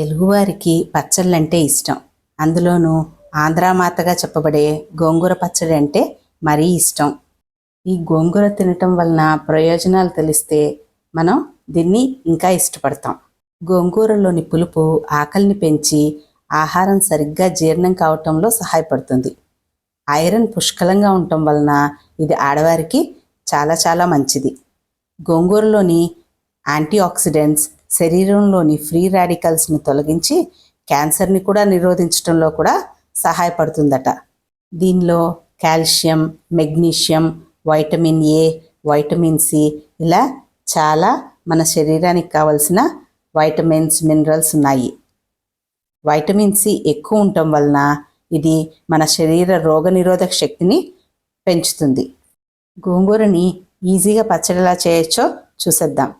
తెలుగువారికి పచ్చళ్ళంటే ఇష్టం. అందులోనూ ఆంధ్రామాతగా చెప్పబడే గోంగూర పచ్చడి అంటే మరీ ఇష్టం. ఈ గోంగూర తినటం వలన ప్రయోజనాలు తెలిస్తే మనం దీన్ని ఇంకా ఇష్టపడతాం. గోంగూరలోని పులుపు ఆకలిని పెంచి ఆహారం సరిగ్గా జీర్ణం కావటంలో సహాయపడుతుంది. ఐరన్ పుష్కలంగా ఉండటం వలన ఇది ఆడవారికి చాలా చాలా మంచిది. గోంగూరలోని యాంటీ ఆక్సిడెంట్స్ శరీరంలోని ఫ్రీ రాడికల్స్ను తొలగించి క్యాన్సర్ని కూడా నిరోధించడంలో కూడా సహాయపడుతుందట. దీనిలో calcium magnesium vitamin A vitamin C ఇలా చాలా మన శరీరానికి కావలసిన వైటమిన్స్ మినరల్స్ ఉన్నాయి. వైటమిన్ సి ఎక్కువ ఉండటం వలన ఇది మన శరీర రోగనిరోధక శక్తిని పెంచుతుంది. గోంగూరని ఈజీగా పచ్చడిలా చేయొచ్చో చూసేద్దాం.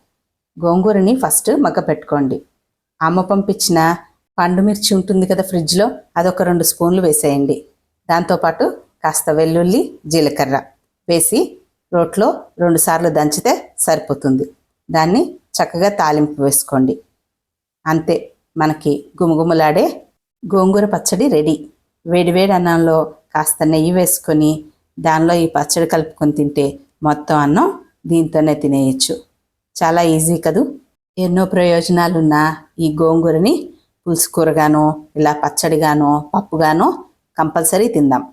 గోంగూరని ఫస్ట్ మగ్గ పెట్టుకోండి. అమ్మ పంపించిన పండు మిర్చి ఉంటుంది కదా ఫ్రిడ్జ్లో అదొక రెండు స్పూన్లు వేసేయండి. దాంతోపాటు కాస్త వెల్లుల్లి జీలకర్ర వేసి రోట్లో రెండుసార్లు దంచితే సరిపోతుంది. దాన్ని చక్కగా తాలింపు వేసుకోండి. అంతే మనకి గుమగుమలాడే గోంగూర పచ్చడి రెడీ. వేడివేడి అన్నంలో కాస్త నెయ్యి వేసుకొని దానిలో ఈ పచ్చడి కలుపుకొని తింటే మొత్తం అన్నం దీంతోనే తినేయచ్చు. చాలా ఈజీ కదూ. ఎన్నో ప్రయోజనాలున్న ఈ గోంగూరని పులుసు కూరగానో ఇలా పచ్చడిగానో పప్పుగానో కంపల్సరీ తిందాం.